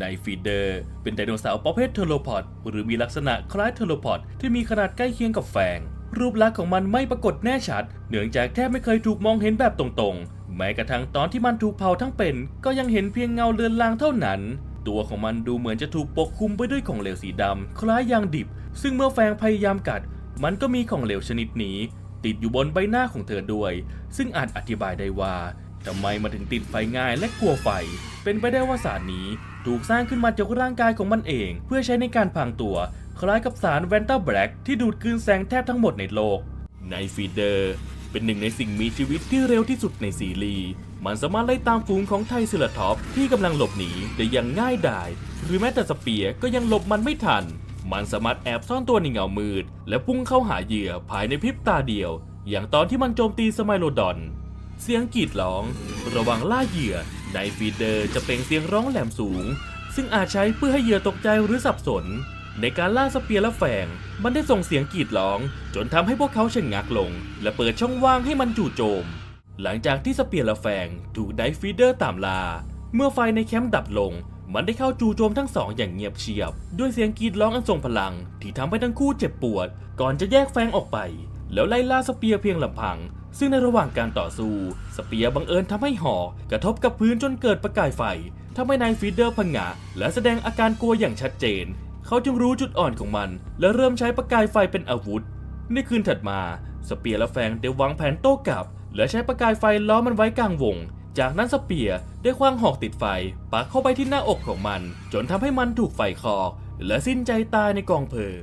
ในฟีเดอร์ เป็นไดโนเสาร์ประเภทเทโลพอดหรือมีลักษณะคล้ายเทโลพอดที่มีขนาดใกล้เคียงกับแฟงรูปลักษณ์ของมันไม่ปรากฏแน่ชัด เนื่องจากแทบไม่เคยถูกมองเห็นแบบตรงๆ แม้กระทั่งตอนที่มันถูกเผาทั้งเป็น ก็ยังเห็นเพียงเงาเลือนลางเท่านั้น ตัวของมันดูเหมือนจะถูกปกคลุมไปด้วยของเหลวสีดำคล้ายยางดิบ ซึ่งเมื่อแฟงพยายามกัด มันก็มีของเหลวชนิดนี้ ติดอยู่บนใบหน้าของเธอด้วย ซึ่งอาจอธิบายได้ว่าทำไมมันถึงติดไฟง่ายและกลัวไฟ เป็นไปได้ว่าสารนี้ ถูกสร้างขึ้นมาจากร่างกายของมันเอง เพื่อใช้ในการพรางตัว คล้ายกับสารแวนต้าแบล็กที่ดูดกลืนแสงแทบทั้งหมดในโลก ในฟีเดอร์ เป็นหนึ่งในสิ่งมีชีวิตที่เร็วที่สุดในซีรีส์มันสามารถไล่ตามฝูงของไทซิลท็อปที่กำลังหลบหนีได้อย่างง่ายดาย หรือแม้แต่สเปียก็ยังหลบมันไม่ทัน มันสามารถแอบซ่อนตัวในเงามืด และพุ่งเข้าหาเหยื่อภายในพริบตาเดียว อย่างตอนที่มันโจมตีสไมโลดอน เสียงกรีดร้อง ระวังล่าเหยื่อ ในฟีเดอร์จะเป็นเสียงร้องแหลมสูง ซึ่งอาจใช้เพื่อให้เหยื่อตกใจหรือสับสน ในการล่าสเปียร์และแฝง มันได้ส่งเสียงกรีดร้อง จนทำให้พวกเขาชะงักลง และเปิดช่องว่างให้มันจู่โจม หลังจากที่สเปียร์และแฝงถูกไดฟีเดอร์ตามลา เมื่อไฟในแคมป์ดับลง มันได้เข้าจู่โจมทั้งสองอย่างเงียบเชียบ ด้วยเสียงกรีดร้องอันทรงพลัง ที่ทำให้ทั้งคู่เจ็บปวด ก่อนจะแยกแฟงออกไป แล้วไล่ล่าสเปียร์เพียงลำพัง ซึ่งในระหว่างการต่อสู้ สเปียร์บังเอิญทำให้หอกกระทบกับพื้นจนเกิดประกายไฟทำให้นายฟีเดอร์พังงะและแสดงอาการกลัวอย่างชัดเจน เขาจึงรู้จุดอ่อนของมัน และเริ่มใช้ประกายไฟเป็นอาวุธ ในคืนถัดมา สเปียร์และแฟงได้วางแผนโต้กลับ และใช้ประกายไฟล้อมมันไว้กลางวง จากนั้นสเปียร์ได้คว้างหอกติดไฟปักเข้าไปที่หน้าอกของมัน จนทำให้มันถูกไฟคลอกและสิ้นใจตายในกองเพลิง